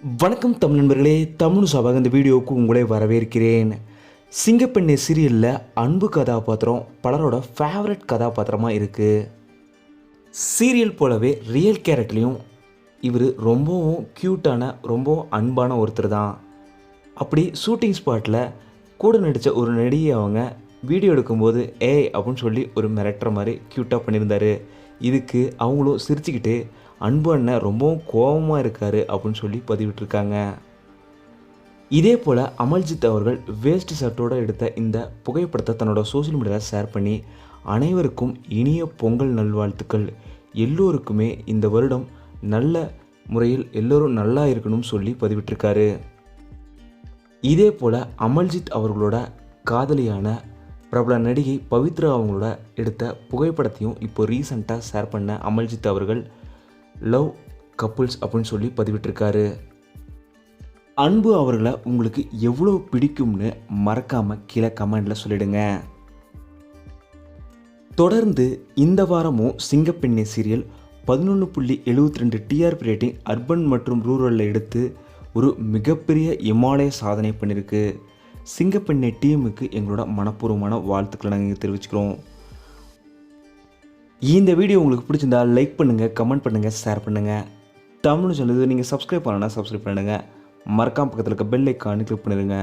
வணக்கம் தமிழ் நண்பர்களே தமிழ் சபாக இந்த வீடியோவுக்கு உங்களை வரவேற்கிறேன். சிங்கப்பெண்ணை சீரியலில் அன்பு கதாபாத்திரம் பலரோட ஃபேவரட் கதாபாத்திரமாக இருக்குது சீரியல் போலவே ரியல் கேரக்டர்லேயும் இவர் ரொம்பவும் க்யூட்டான ரொம்பவும் அன்பான ஒருத்தர் தான். அப்படி ஷூட்டிங் ஸ்பாட்டில் கூட நடித்த ஒரு நடிகை அவங்க வீடியோ எடுக்கும்போது ஏய் அப்படின்னு சொல்லி ஒரு மிரட்டுற மாதிரி க்யூட்டாக பண்ணியிருந்தார். இதுக்கு அவங்களும் சிரிச்சுக்கிட்டு அன்பு அண்ணன் ரொம்பவும் கோபமாக இருக்கார் அப்படின்னு சொல்லி பதிவிட்டிருக்காங்க. இதே போல் அமல்ஜித் அவர்கள் வேஸ்ட் ஷர்ட்டோடு எடுத்த இந்த புகைப்படத்தை தன்னோட சோஷியல் மீடியாவில் ஷேர் பண்ணி அனைவருக்கும் இனிய பொங்கல் நல்வாழ்த்துக்கள். எல்லோருக்குமே இந்த வருடம் நல்ல முறையில் எல்லோரும் நல்லா இருக்கணும்னு சொல்லி பதிவிட்டிருக்காரு. இதே போல் அமல்ஜித் அவர்களோட காதலியான பிரபல நடிகை பவித்ரா அவங்களோட எடுத்த புகைப்படத்தையும் இப்போ ரீசண்டாக ஷேர் பண்ண அமல்ஜித் அவர்கள் லவ் கப்புள்ஸ் அப்படின்னு சொல்லி பதிவிட்டிருக்காரு. அன்பு அவர்களை உங்களுக்கு எவ்வளோ பிடிக்கும்னு மறக்காமல் கீழே கமெண்டில் சொல்லிடுங்க. தொடர்ந்து இந்த வாரமும் சிங்கப்பெண்ணை சீரியல் பதினொன்று புள்ளி எழுபத்தி ரெண்டு டிஆர்பி ரேட்டிங் அர்பன் மற்றும் ரூரலில் எடுத்து ஒரு மிகப்பெரிய இமாலய சாதனை பண்ணியிருக்கு சிங்கப்பெண்ணை டீமுக்கு எங்களோட மனப்பூர்வமான வாழ்த்துக்களை நாங்கள் தெரிவிச்சுக்கிறோம். இந்த வீடியோ உங்களுக்கு பிடிச்சிருந்தா லைக் பண்ணுங்கள் கமெண்ட் பண்ணுங்கள் ஷேர் பண்ணுங்கள் தமிழ்னு சொன்னது நீங்கள் சப்ஸ்கிரைப் பண்ணலன்னா சப்ஸ்கிரைப் பண்ணுங்கள் மறக்காம பக்கத்தில் இருக்க பெல் ஐக்கானு கிளிக் பண்ணிடுங்க.